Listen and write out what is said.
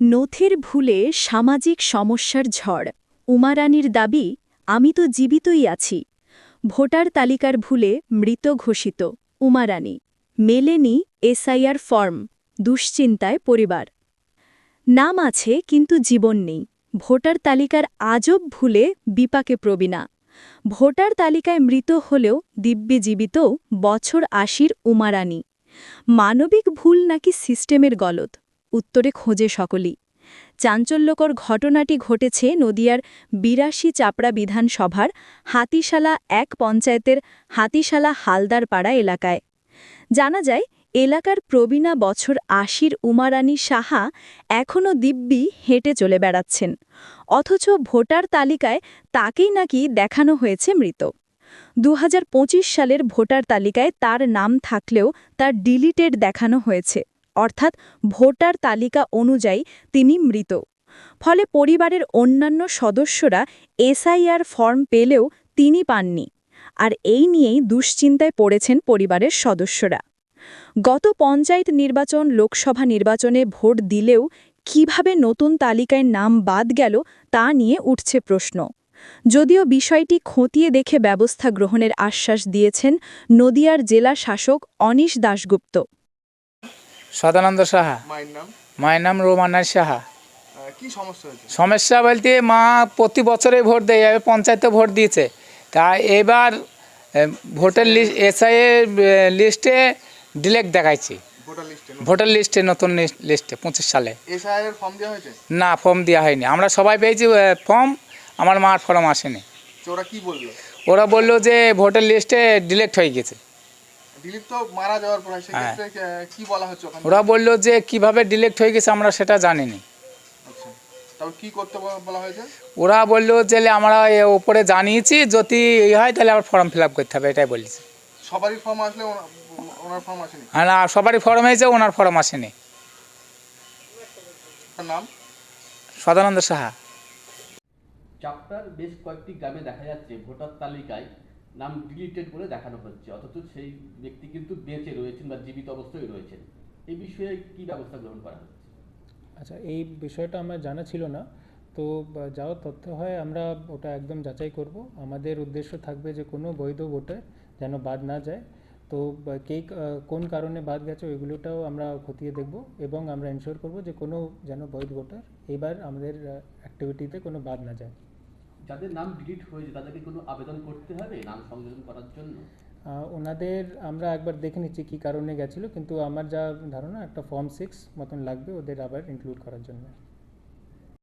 নথির ভুলে সামাজিক সমস্যার ঝড়। উমারানীর দাবি, আমি তো জীবিতই আছি। ভোটার তালিকার ভুলে মৃত ঘোষিত। উমারানী, মেলেনি এসআইআর ফর্ম, দুশ্চিন্তায় পরিবার। নাম আছে কিন্তু জীবন নেই। ভোটার তালিকার আজব ভুলে বিপাকে প্রবীণা। ভোটার তালিকায় মৃত হলেও দিব্যে জীবিত বছর আশির উমারানী। মানবিক ভুল নাকি সিস্টেমের গলদ? উত্তরে খোঁজে সকলেই। চাঞ্চল্যকর ঘটনাটি ঘটেছে নদিয়ার বিরাশি চাপড়া বিধানসভার হাতিশালা এক পঞ্চায়েতের হাতিশালা হালদারপাড়া এলাকায়। জানা যায়, এলাকার প্রবীণা বছর আশির উমারানী সাহা এখনও দিব্যি হেঁটে চলে বেড়াচ্ছেন। অথচ ভোটার তালিকায় তাকেই নাকি দেখানো হয়েছে মৃত। দুহাজার পঁচিশ সালের ভোটার তালিকায় তার নাম থাকলেও তার ডিলিটেড দেখানো হয়েছে। অর্থাৎ ভোটার তালিকা অনুযায়ী তিনি মৃত। ফলে পরিবারের অন্যান্য সদস্যরা এসআইআর ফর্ম পেলেও তিনি পাননি। আর এই নিয়েই দুশ্চিন্তায় পড়েছেন পরিবারের সদস্যরা। গত পঞ্চায়েত নির্বাচন, লোকসভা নির্বাচনে ভোট দিলেও কীভাবে নতুন তালিকায় নাম বাদ গেল তা নিয়ে উঠছে প্রশ্ন। যদিও বিষয়টি খতিয়ে দেখে ব্যবস্থা গ্রহণের আশ্বাস দিয়েছেন নদিয়ার জেলা শাসক অনিশ দাশগুপ্ত। সদানন্দ সাহা। মায়ের নাম? রোমানার সাহা। কি সমস্যা সমস্যা বলতে মা প্রতি বছরে ভোট দেয় এবার পঞ্চায়েতে ভোট দিয়েছে। তা এবার ভোটার লিস্ট এসআই লিস্টে ডিলেক্ট দেখাইছি। ভোটার লিস্টে নতুন? লিস্ট- লিস্টে পঁচিশ সালে। না ফর্ম দেওয়া হয়নি। আমরা সবাই পেয়েছি ফর্ম আমার মার ফর্ম আসেনি। ওরা কি বলল? ওরা বলল যে ভোটার লিস্টে ডিলেক্ট হয়ে গেছে। দিলীপ তো মারা যাওয়ার পর সেক্ষেত্রে কি বলা হচ্ছে ওরা বলল যে কীভাবে ডিলেক্ট হয়ে গেছে আমরা সেটা জানিনি। আচ্ছা। কি করতে বলা- বলা হয়েছে? ওরা বলল যে আমরা এ ওপরে জানিয়েছি যদি এই হয় তাহলে আবার ফর্ম ফিল আপ করতে হবে এটাই বলেছে। সবারই ফর্ম আসলে ওনার ফর্ম আসেনি? আর না সবারই ফর্ম হয়েছে ওনার ফর্ম আসেনি। নাম? সদানন্দ সাহা। চাপটার বেশ কয়েকটি গ্রামে দেখা যাচ্ছে ভোটার তালিকায় নাম ডিলিটেড বলে দেখানো হচ্ছে, অথচ সেই ব্যক্তি কিন্তু বেঁচে রয়েছেন বা জীবিত অবস্থায় রয়েছেন। এই বিষয়ে কি ব্যবস্থা গ্রহণ করা হচ্ছে? আচ্ছা এই বিষয়টা আমার জানা ছিল না। তো যাও তথ্য হয়, আমরা ওটা একদম যাচাই করব। আমাদের উদ্দেশ্য থাকবে যে কোনো বৈধ ভোটার যেন বাদ না যায়। তো কে কোন কারণে বাদ গেছে ওইগুলোটাও আমরা খতিয়ে দেখব এবং আমরা এনশিওর করব যে কোনো যেন বৈধ ভোটার এবার আমাদের অ্যাক্টিভিটিতে কোনো বাদ না যায়। যাদের নাম ডিলিট হয়েছে, তাদেরকে কোনো আবেদন করতে হবে নাম সংযোজন করার জন্য? ওনাদের আমরা একবার দেখে নিচ্ছি কী কারণে গেছিল, কিন্তু আমার যা ধারণা, একটা ফর্ম সিক্স মতন লাগবে ওদের আবার ইনক্লুড করার জন্য।